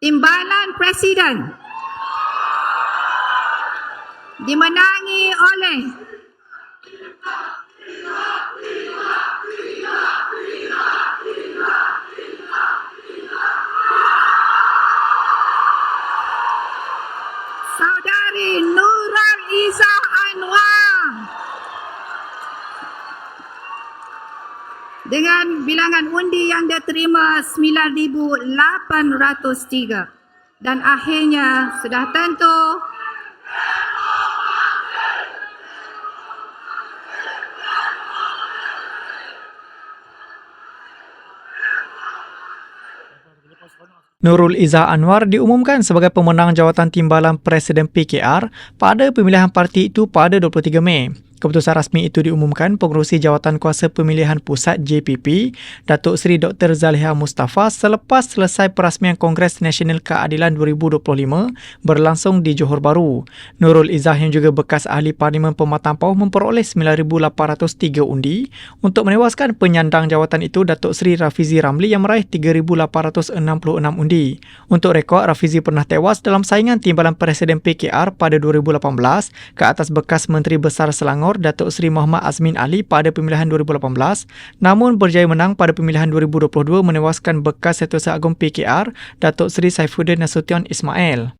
Timbalan Presiden dimenangi oleh Saudari Nurul Izzah Anwar dengan bilangan undi yang dia terima 9,803 dan akhirnya sudah tentu Nurul Izzah Anwar diumumkan sebagai pemenang jawatan timbalan Presiden PKR pada pemilihan parti itu pada 23 Mei. Keputusan rasmi itu diumumkan pengerusi Jawatan Kuasa Pemilihan Pusat JPP, Datuk Seri Dr. Zaliha Mustafa selepas selesai perasmian Kongres Nasional Keadilan 2025 berlangsung di Johor Bahru. Nurul Izzah yang juga bekas ahli Parlimen Pematang Pauh memperoleh 9,803 undi untuk menewaskan penyandang jawatan itu Datuk Seri Rafizi Ramli yang meraih 3,866 undi. Untuk rekod, Rafizi pernah tewas dalam saingan timbalan Presiden PKR pada 2018 ke atas bekas Menteri Besar Selangor Datuk Seri Muhammad Azmin Ali pada pemilihan 2018 namun berjaya menang pada pemilihan 2022 menewaskan bekas Setiausaha Agung PKR Datuk Seri Saifuddin Nasution Ismail.